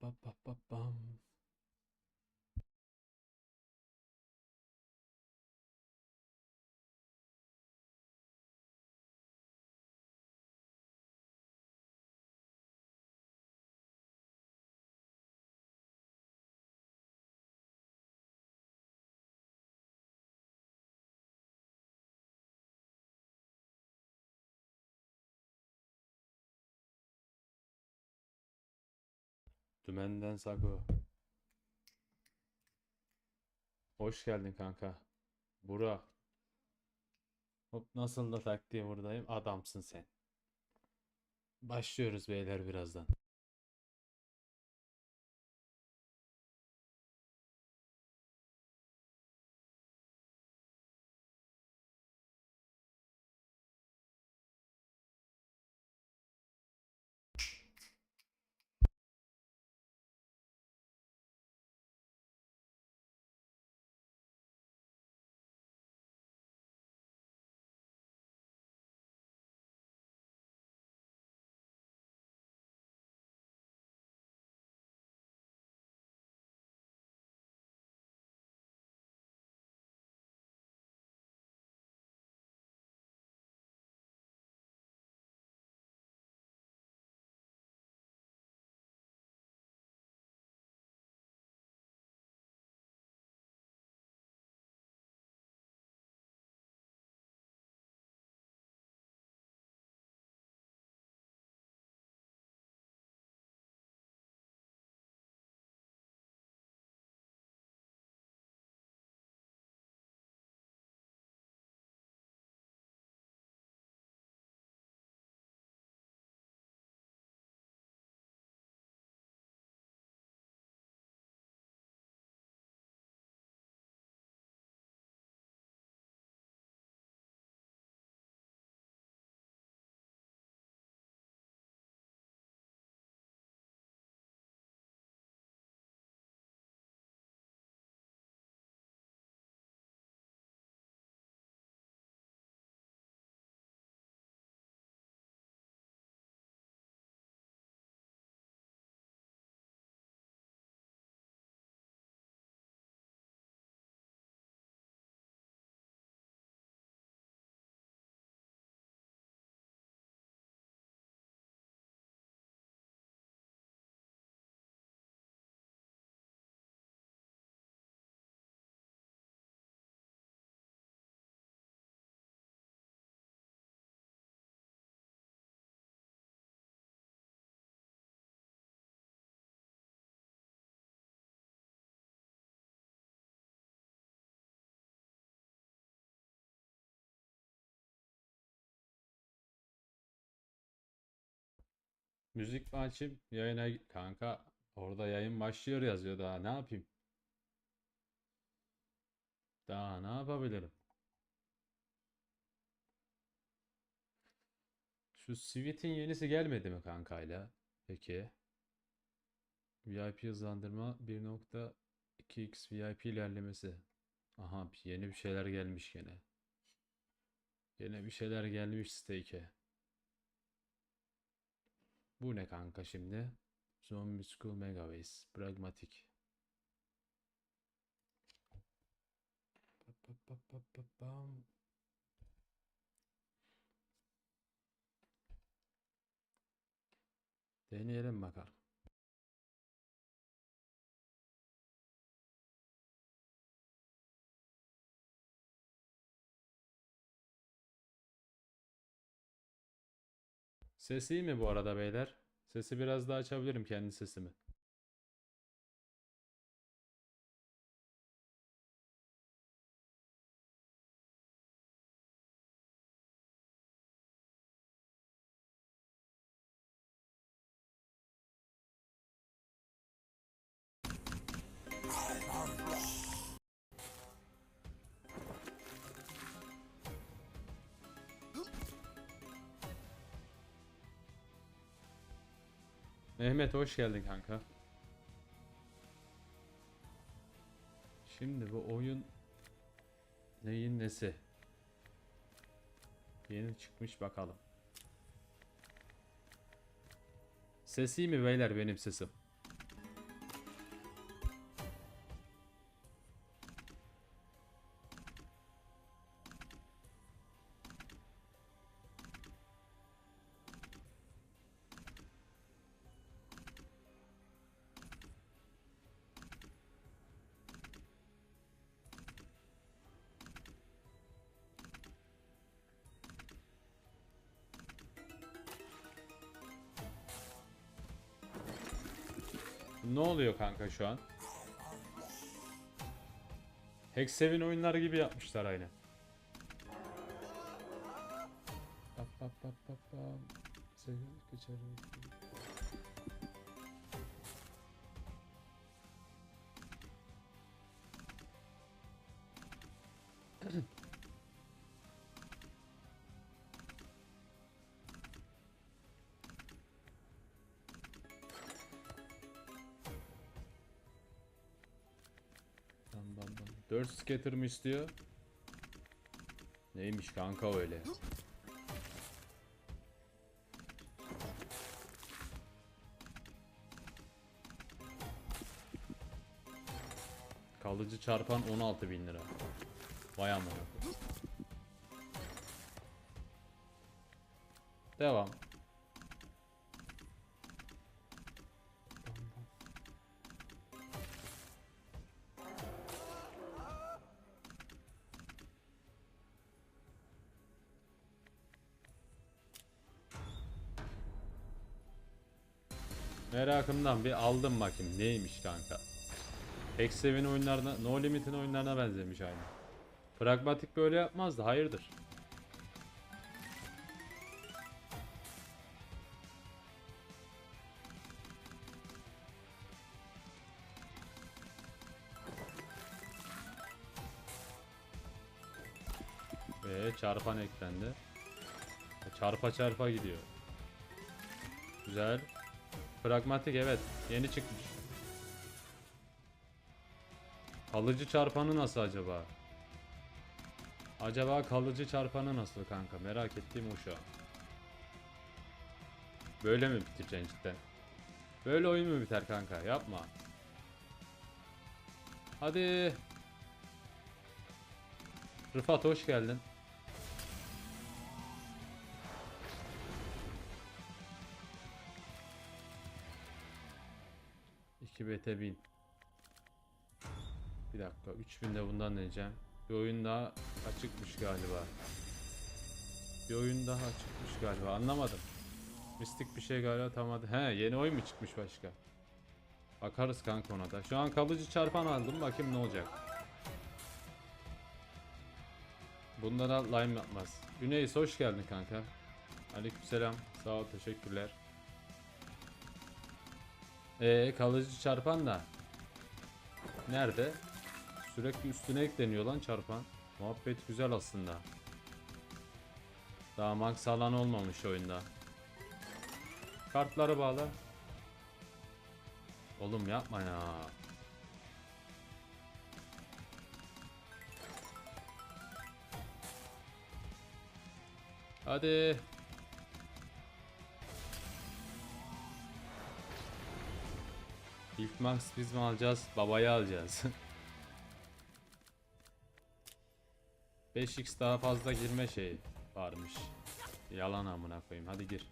bum, bum, bum, bum. Dümenden Sago. Hoş geldin kanka. Bura. Hop nasıl da tak diye buradayım. Adamsın sen. Başlıyoruz beyler birazdan. Müzik mi açayım? Yayına kanka orada yayın başlıyor yazıyor daha ne yapayım? Daha ne yapabilirim? Şu Sweet'in yenisi gelmedi mi kankayla? Peki. VIP hızlandırma 1.2x VIP ilerlemesi. Aha yeni bir şeyler gelmiş gene. Gene bir şeyler gelmiş stake'e. Bu ne kanka şimdi? Zombie School Megaways. Pragmatik. Deneyelim bakalım. Ses iyi mi bu arada beyler? Sesi biraz daha açabilirim kendi sesimi. Mehmet hoş geldin kanka. Şimdi bu oyun neyin nesi? Yeni çıkmış bakalım. Ses iyi mi beyler benim sesim? Ne oluyor kanka şu an? Hexevin oyunları gibi yapmışlar aynı. Bap bap bap bap bap. Sevgili geçerim. 4 scatter mı istiyor? Neymiş kanka öyle? Kalıcı çarpan 16 bin lira. Vay amına. Devam. Merakımdan bir aldım bakayım neymiş kanka. Hexevin oyunlarına, No Limit'in oyunlarına benzemiş aynı. Pragmatik böyle yapmazdı, hayırdır? Ve çarpan eklendi. Çarpa çarpa gidiyor. Güzel. Pragmatik evet. Yeni çıkmış. Kalıcı çarpanı nasıl acaba? Acaba kalıcı çarpanı nasıl kanka? Merak ettiğim o şu an. Böyle mi bitireceksin cidden? Böyle oyun mu biter kanka? Yapma. Hadi. Rıfat hoş geldin. Bete bin. Bir dakika 3000 de bundan deneyeceğim. Bir oyun daha açıkmış galiba. Bir oyun daha çıkmış galiba anlamadım. Mistik bir şey galiba tam adı. He yeni oyun mu çıkmış başka? Bakarız kanka ona da. Şu an kalıcı çarpan aldım bakayım ne olacak. Bunlara lime yapmaz. Güneys hoş geldin kanka. Aleykümselam. Sağ ol teşekkürler. Ee kalıcı çarpan da nerede? Sürekli üstüne ekleniyor lan çarpan. Muhabbet güzel aslında. Daha max alan olmamış oyunda. Kartları bağla. Oğlum yapma ya. Hadi. İlk max biz mi alacağız? Babayı alacağız. 5x daha fazla girme şeyi varmış. Yalan amına koyayım. Hadi gir.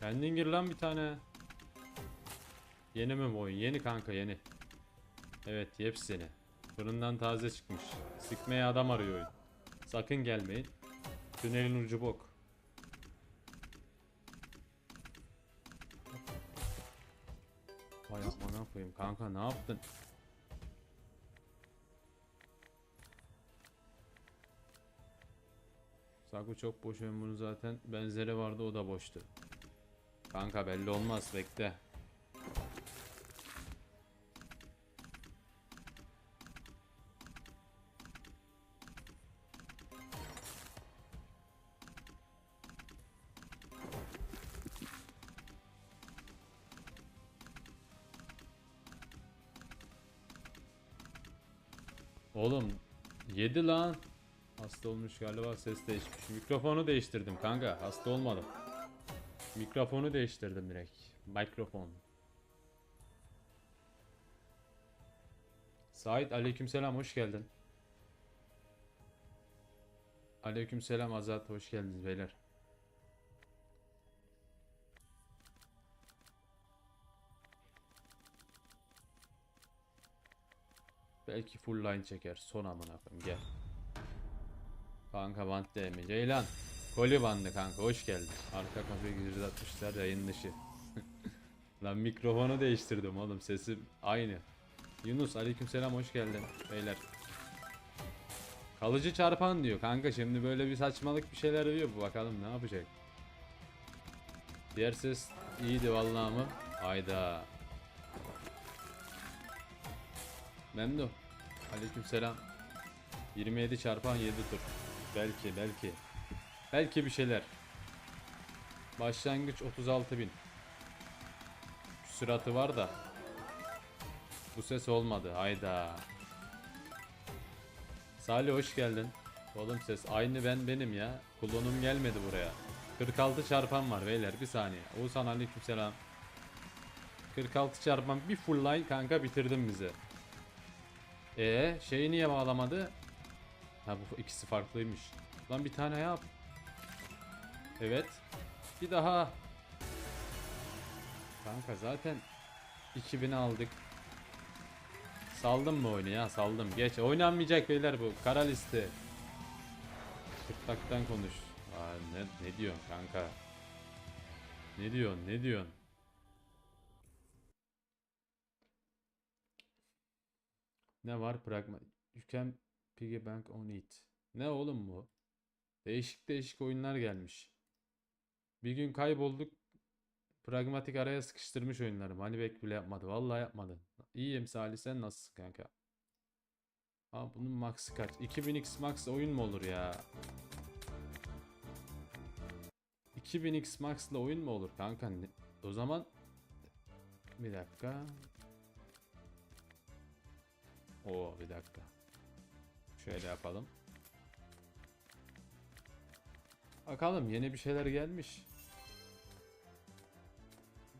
Kendin gir lan bir tane. Yeni mi bu oyun? Yeni kanka yeni. Evet yepyeni. Fırından taze çıkmış. Sikmeye adam arıyor oyun. Sakın gelmeyin. Tünelin ucu bok. Vay amına koyayım kanka ne yaptın? Saku çok boş bunu zaten benzeri vardı o da boştu. Kanka belli olmaz bekle. Hasta olmuş galiba ses değişmiş. Mikrofonu değiştirdim kanka. Hasta olmadım. Mikrofonu değiştirdim direkt. Mikrofon. Sait aleykümselam hoş geldin. Aleykümselam Azat hoş geldiniz beyler. Belki full line çeker. Son amına koyayım gel. Kanka band değme. Ceylan. Koli bandı kanka hoş geldin. Arka kafayı güzel atmışlar yayın dışı. Lan mikrofonu değiştirdim oğlum sesim aynı. Yunus aleykümselam hoş geldin beyler. Kalıcı çarpan diyor kanka şimdi böyle bir saçmalık bir şeyler diyor bu bakalım ne yapacak. Diğer ses iyiydi vallahi mı? Hayda. Memnun. Aleykümselam. 27 çarpan 7 tur. Belki belki. Belki bir şeyler. Başlangıç 36.000. Süratı var da. Bu ses olmadı. Hayda. Salih hoş geldin. Oğlum ses aynı ben benim ya. Klonum gelmedi buraya. 46 çarpan var beyler bir saniye. Oğuzhan aleykümselam. 46 çarpan bir full line kanka bitirdim bizi. E şeyi niye bağlamadı? Ha bu ikisi farklıymış. Lan bir tane yap. Evet. Bir daha. Kanka zaten 2000 aldık. Saldım mı oyunu ya saldım. Geç oynanmayacak beyler bu. Kara liste. Kırtlaktan konuş. Aa, ne, ne diyorsun kanka? Ne diyorsun ne diyorsun? Ne var pragma? You piggy bank on it. Ne oğlum bu? Değişik değişik oyunlar gelmiş. Bir gün kaybolduk. Pragmatik araya sıkıştırmış oyunlarım. Hani bek bile yapmadı. Vallahi yapmadı. İyiyim Salih sen nasılsın kanka? Aa bunun max'ı kaç? 2000x max oyun mu olur ya? 2000x max'la oyun mu olur kanka? O zaman bir dakika. Oo bir dakika. Şöyle yapalım. Bakalım yeni bir şeyler gelmiş.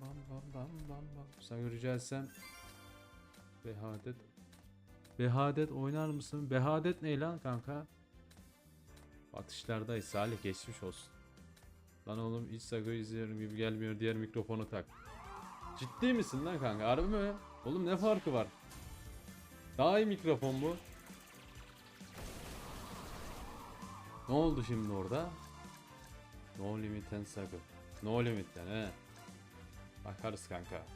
Bam bam bam bam bam. Sen rica Behadet Behadet oynar mısın? Behadet ne lan kanka? Atışlardayız Salih geçmiş olsun. Lan oğlum hiç Sago'yu izliyorum gibi gelmiyor diğer mikrofonu tak. Ciddi misin lan kanka? Harbi mi? Oğlum ne farkı var? Daha iyi mikrofon bu. Ne oldu şimdi orada? No limit and Sago. No limit'ten he. Bakarız kanka.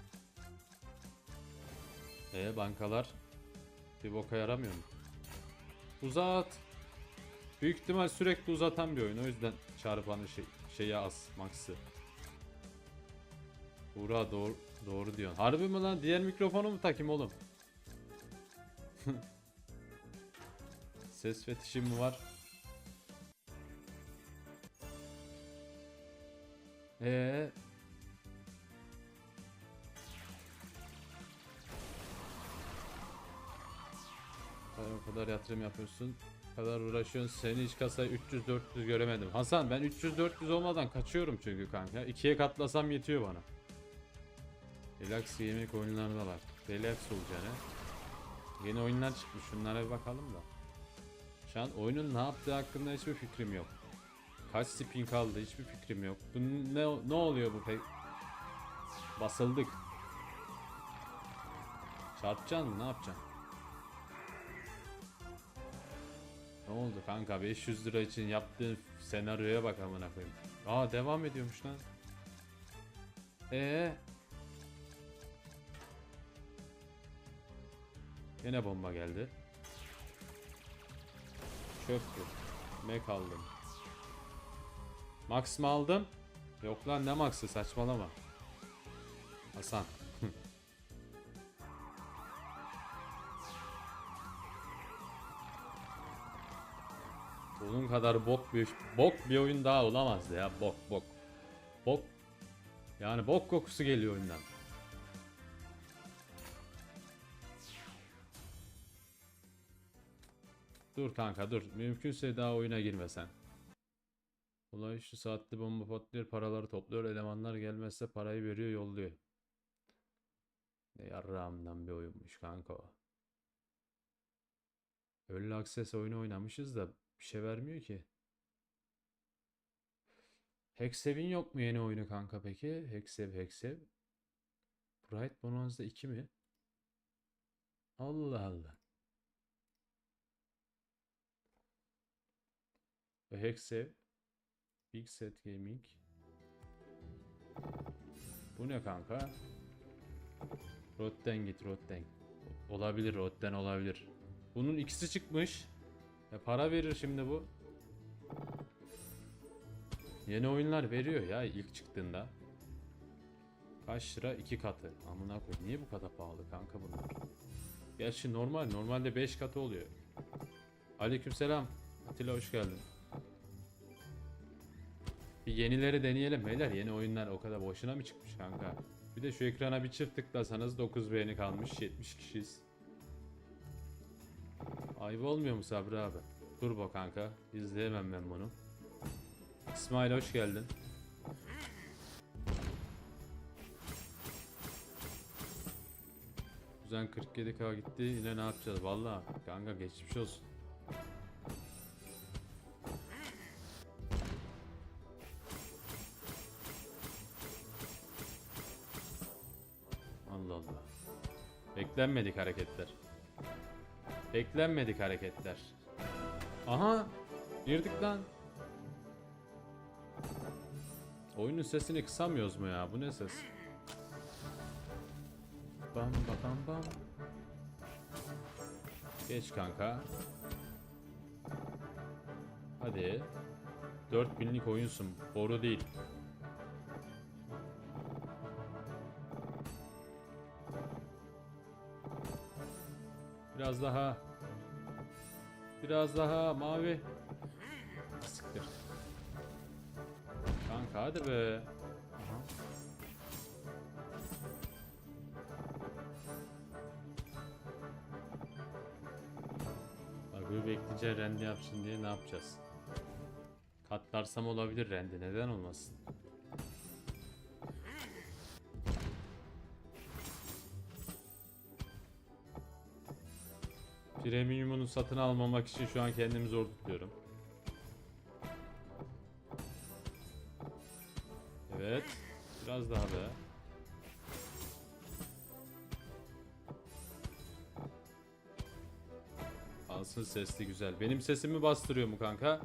E bankalar bir boka yaramıyor mu? Uzat. Büyük ihtimal sürekli uzatan bir oyun. O yüzden çarpanı şey, şeyi az. Max'ı. Buğra doğru, doğru diyorsun. Harbi mi lan? Diğer mikrofonu mu takayım oğlum? Ses fetişim mi var? Ee, o kadar yatırım yapıyorsun. O kadar uğraşıyorsun. Seni hiç kasaya 300-400 göremedim. Hasan ben 300-400 olmadan kaçıyorum çünkü kanka. İkiye katlasam yetiyor bana. Relax yemek oyunları var. Relax olacağını. Yeni oyunlar çıkmış. Şunlara bir bakalım da. Şu an oyunun ne yaptığı hakkında hiçbir fikrim yok. Kaç spin kaldı hiçbir fikrim yok. Bu ne, ne oluyor bu pek? Basıldık. Çarpacaksın mı? Ne yapacaksın? Ne oldu kanka 500 lira için yaptığın senaryoya bak amına koyayım. Aa devam ediyormuş lan. Ee. Yine bomba geldi. Çöp yok. Mek aldım. Max mı aldım? Yok lan ne Max'ı saçmalama. Hasan. Bunun kadar bok bir bok bir oyun daha olamazdı ya. Bok bok. Bok. Yani bok kokusu geliyor oyundan. Dur kanka dur. Mümkünse daha oyuna girmesen. Olay şu saatte bomba patlıyor, paraları topluyor, elemanlar gelmezse parayı veriyor, yolluyor. Ne yarrağımdan bir oyunmuş kanka o. Early Access oyunu oynamışız da bir şey vermiyor ki. Hexev'in yok mu yeni oyunu kanka peki? Hexev, Hexev. Bright Bonanza 2 mi? Allah Allah. Hexev. Big Set Gaming. Bu ne kanka? Rotten git Rotten. Olabilir Rotten olabilir. Bunun ikisi çıkmış. Ya para verir şimdi bu. Yeni oyunlar veriyor ya ilk çıktığında. Kaç lira? iki katı. Amına koy. Niye bu kadar pahalı kanka bunlar? Gerçi normal. Normalde 5 katı oluyor. Aleykümselam. Atilla hoş geldin. Bir yenileri deneyelim beyler. Yeni oyunlar o kadar boşuna mı çıkmış kanka? Bir de şu ekrana bir çift tıklasanız 9 beğeni kalmış. 70 kişiyiz. Ayıp olmuyor mu Sabri abi? Turbo kanka. İzleyemem ben bunu. İsmail hoş geldin. Kuzen 47k gitti. Yine ne yapacağız? Vallahi kanka geçmiş olsun. Beklenmedik hareketler. Beklenmedik hareketler. Aha! Girdik lan. Oyunun sesini kısamıyoruz mu ya? Bu ne ses? Bam ba bam bam. Geç kanka. Hadi. 4000'lik oyunsun. Boru değil. Biraz daha. Biraz daha mavi. Siktir. Kanka hadi be. Bak böyle bekleyeceği rendi yapsın diye ne yapacağız? Katlarsam olabilir rendi neden olmasın? Premium'unu satın almamak için şu an kendimi zor tutuyorum. Evet. Biraz daha be. Alsın sesli güzel. Benim sesimi bastırıyor mu kanka?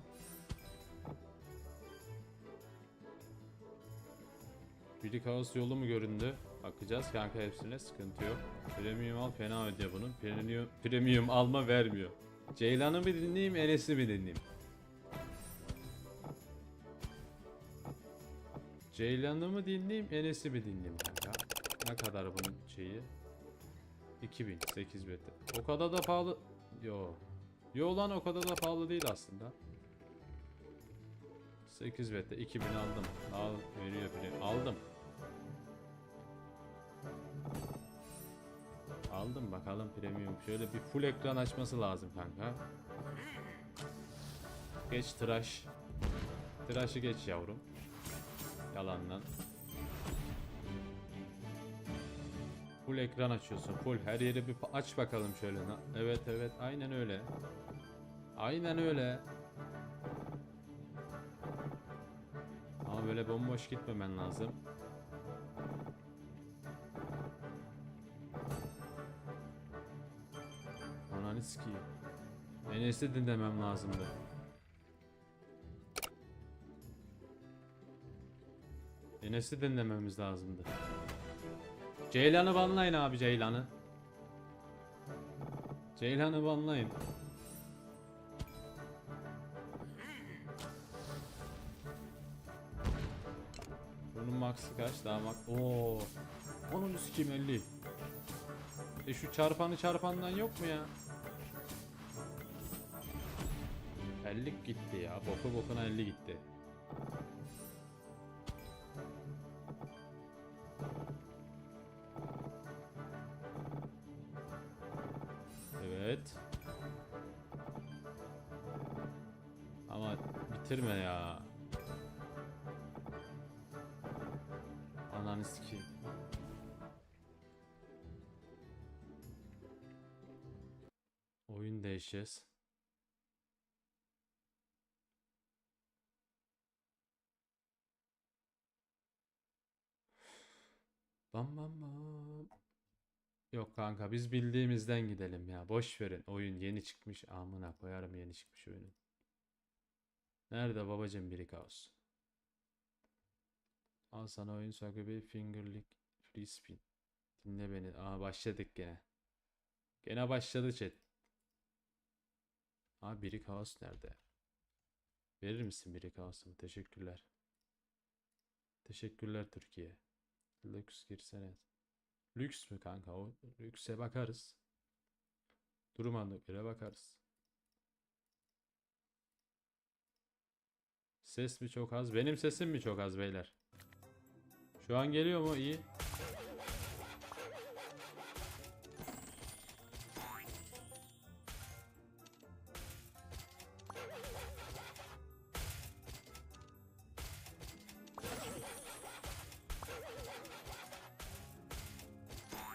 Biri kaos yolu mu göründü? Bakacağız kanka hepsine sıkıntı yok. Premium al fena ödüyor bunun. Premium, premium alma vermiyor. Ceylan'ı mı dinleyeyim Enes'i mi dinleyeyim? Ceylan'ı mı dinleyeyim Enes'i mi dinleyeyim kanka? Ne kadar bunun şeyi? 2000 8 bete. O kadar da pahalı. Yo. Yo lan o kadar da pahalı değil aslında. 8 bete 2000 aldım. Al veriyor bile. Aldım. Aldım bakalım premium. Şöyle bir full ekran açması lazım kanka. Geç tıraş. Tıraşı geç yavrum. Yalandan. Full ekran açıyorsun. Full her yeri bir aç bakalım şöyle. Evet evet aynen öyle. Aynen öyle. Ama böyle bomboş gitmemen lazım. Ananı. Enes'i dinlemem lazımdı. Enes'i dinlememiz lazımdı. Ceylan'ı banlayın abi Ceylan'ı. Ceylan'ı banlayın. Bunun max'ı kaç? Daha max. Oo. Onun sikeyim 50. E şu çarpanı çarpandan yok mu ya? 50 gitti ya. Boku bokuna 50 gitti. Evet. Ama bitirme ya. Ananı sikeyim. Oyun değişeceğiz. Bam bam bam. Yok kanka biz bildiğimizden gidelim ya. Boş verin. Oyun yeni çıkmış. Amına koyarım yeni çıkmış oyunun. Nerede babacım biri kaos? Al sana oyun sahibi fingerlick free spin. Dinle beni. Aa başladık gene. Gene başladı chat. Aa biri kaos nerede? Verir misin biri kaos'umu? Teşekkürler. Teşekkürler Türkiye. Lüks girsene. Lüks mü kanka? O lükse bakarız. Duruma göre bakarız. Ses mi çok az? Benim sesim mi çok az beyler? Şu an geliyor mu? İyi.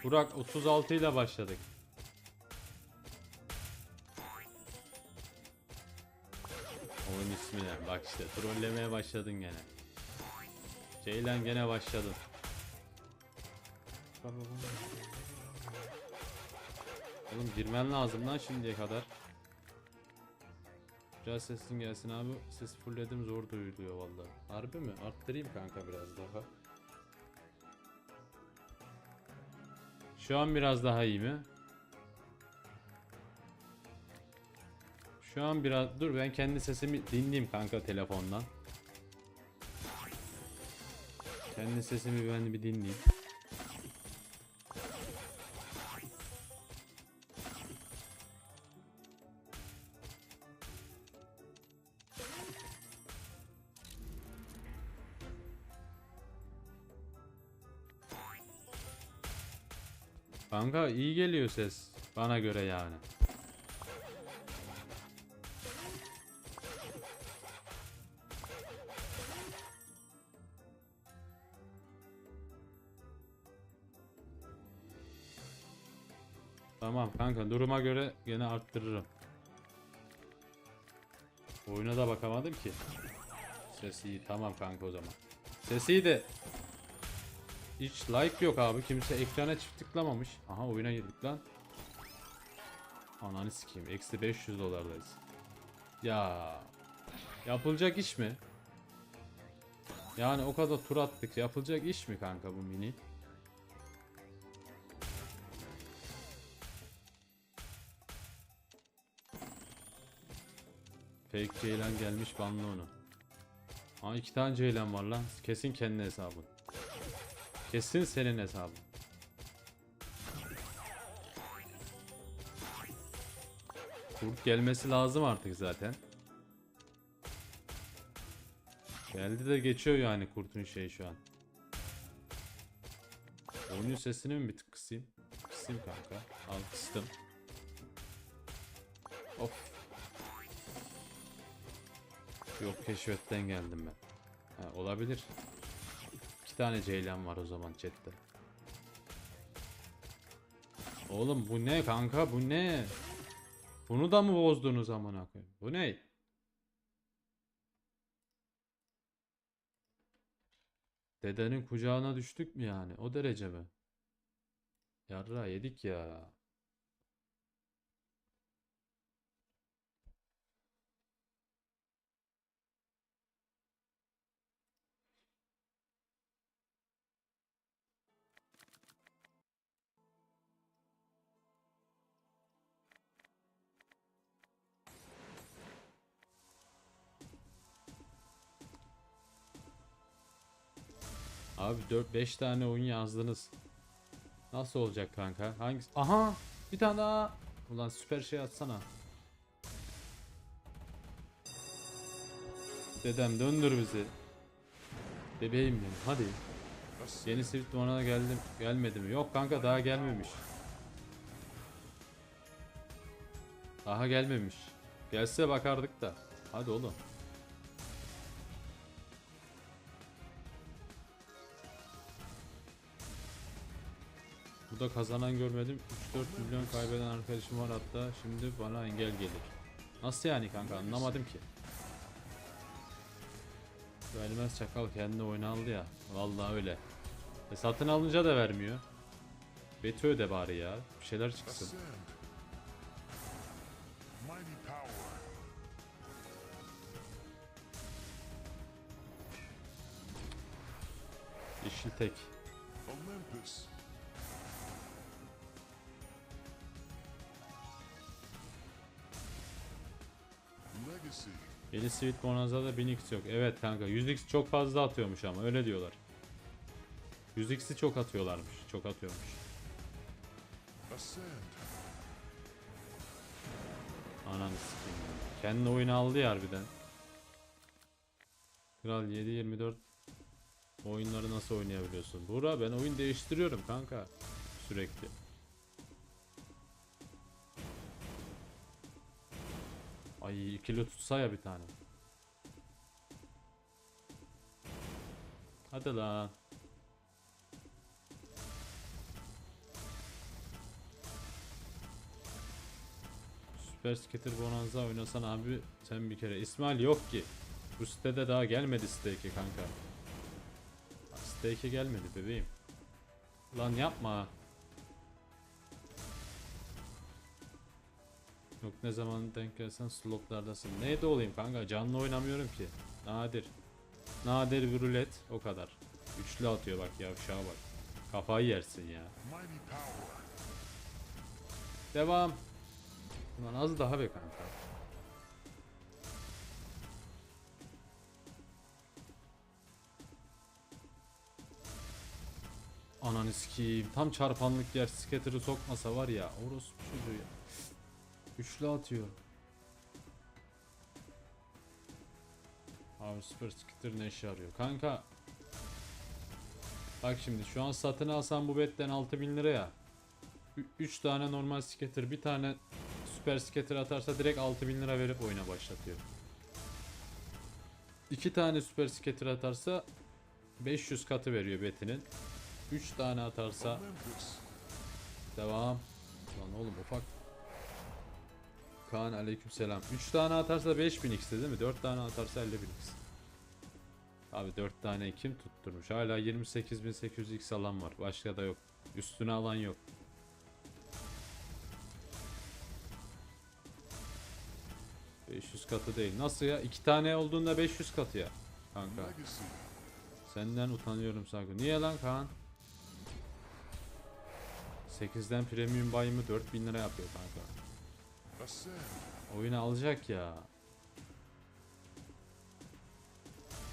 Burak 36 ile başladık. Oyun ismine bak işte trollemeye başladın gene. Ceylan gene başladın. Oğlum girmen lazım lan şimdiye kadar. Biraz sesin gelsin abi. Ses fullledim zor duyuluyor vallahi. Harbi mi? Arttırayım kanka biraz daha. Şu an biraz daha iyi mi? Şu an biraz dur ben kendi sesimi dinleyeyim kanka telefondan. Kendi sesimi ben bir dinleyeyim. Kanka iyi geliyor ses bana göre yani. Tamam kanka duruma göre gene arttırırım. Oyuna da bakamadım ki. Ses iyi tamam kanka o zaman. Ses iyi de hiç like yok abi. Kimse ekrana çift tıklamamış. Aha oyuna girdik lan. Ananı sikeyim. Eksi 500 dolardayız. Ya. Yapılacak iş mi? Yani o kadar tur attık. Yapılacak iş mi kanka bu mini? Fake Ceylan gelmiş banlı onu. Aa iki tane Ceylan var lan. Kesin kendi hesabın. Kesin senin hesabın. Kurt gelmesi lazım artık zaten. Geldi de geçiyor yani kurtun şeyi şu an. Oyunun sesini mi bir tık kısayım? Kısayım kanka. Al kıstım. Of. Yok keşfetten geldim ben. Ha, olabilir. Tane ceylan var o zaman chatte. Oğlum bu ne kanka bu ne? Bunu da mı bozdunuz amına koyayım? Bu ne? Dedenin kucağına düştük mü yani? O derece mi? Yarra yedik ya. Abi 4 5 tane oyun yazdınız. Nasıl olacak kanka? Hangisi? Aha! Bir tane daha. Ulan süper şey atsana. Dedem döndür bizi. Bebeğim benim hadi. Yeni Swift bana geldim gelmedi mi? Yok kanka daha gelmemiş. Daha gelmemiş. Gelse bakardık da. Hadi oğlum. Burada kazanan görmedim. 3-4 milyon kaybeden arkadaşım var hatta. Şimdi bana engel gelir. Nasıl yani kanka anlamadım ki. Vermez çakal kendi oyunu ya. Vallahi öyle. E satın alınca da vermiyor. Beti öde bari ya. Bir şeyler çıksın. Yeşil tek. Olympus. Yeni Sweet Bonanza'da 1000x yok. Evet kanka 100x çok fazla atıyormuş ama öyle diyorlar. 100x'i çok atıyorlarmış. Çok atıyormuş. Ananı sikeyim. Kendi oyunu aldı ya harbiden. Kral 7-24 Bu oyunları nasıl oynayabiliyorsun? Buğra ben oyun değiştiriyorum kanka. Sürekli. Ay ikili tutsa ya bir tane. Hadi lan. Süper Skater Bonanza oynasan abi sen bir kere. İsmail yok ki. Bu sitede daha gelmedi stake'e kanka. Stake'e gelmedi bebeğim. Lan yapma. Yok ne zaman denk gelsen slotlardasın. Neyde olayım kanka canlı oynamıyorum ki. Nadir. Nadir bir rulet o kadar. Üçlü atıyor bak yavşağa bak. Kafayı yersin ya. Devam. Lan az daha be kanka. Ananı sikeyim. Tam çarpanlık yer skater'ı sokmasa var ya. Orospu çocuğu ya. Üçlü atıyor. Abi süper skater ne işe yarıyor? Kanka. Bak şimdi şu an satın alsam bu betten 6000 lira ya. 3 tane normal skater, bir tane süper skater atarsa direkt 6000 lira verip oyuna başlatıyor. 2 tane süper skater atarsa 500 katı veriyor betinin. 3 tane atarsa devam. Lan oğlum ufak. Kaan aleykümselam. 3 tane atarsa 5000x değil mi? 4 tane atarsa 50000x. Abi 4 tane kim tutturmuş? Hala 28800x alan var. Başka da yok. Üstüne alan yok. ...500 katı değil. Nasıl ya? 2 tane olduğunda 500 katı ya. Kanka. Senden utanıyorum Sago. Niye lan Kaan? 8'den premium bayımı 4000 lira yapıyor kanka. Oyunu alacak ya.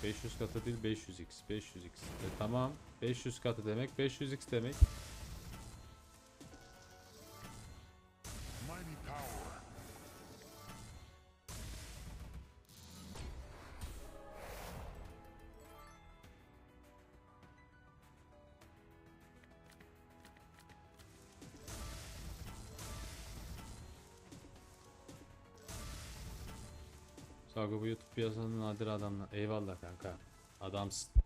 500 katı değil 500x 500x. E, tamam 500 katı demek 500x demek. Sago bu YouTube piyasanın nadir adamlar. Eyvallah kanka. Adamsın.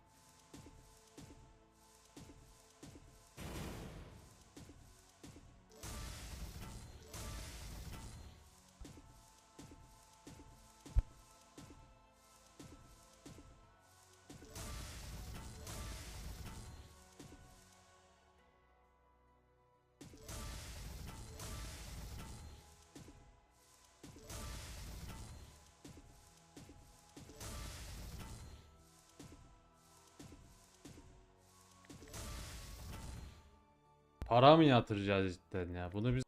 Para mı yatıracağız cidden ya? Bunu biz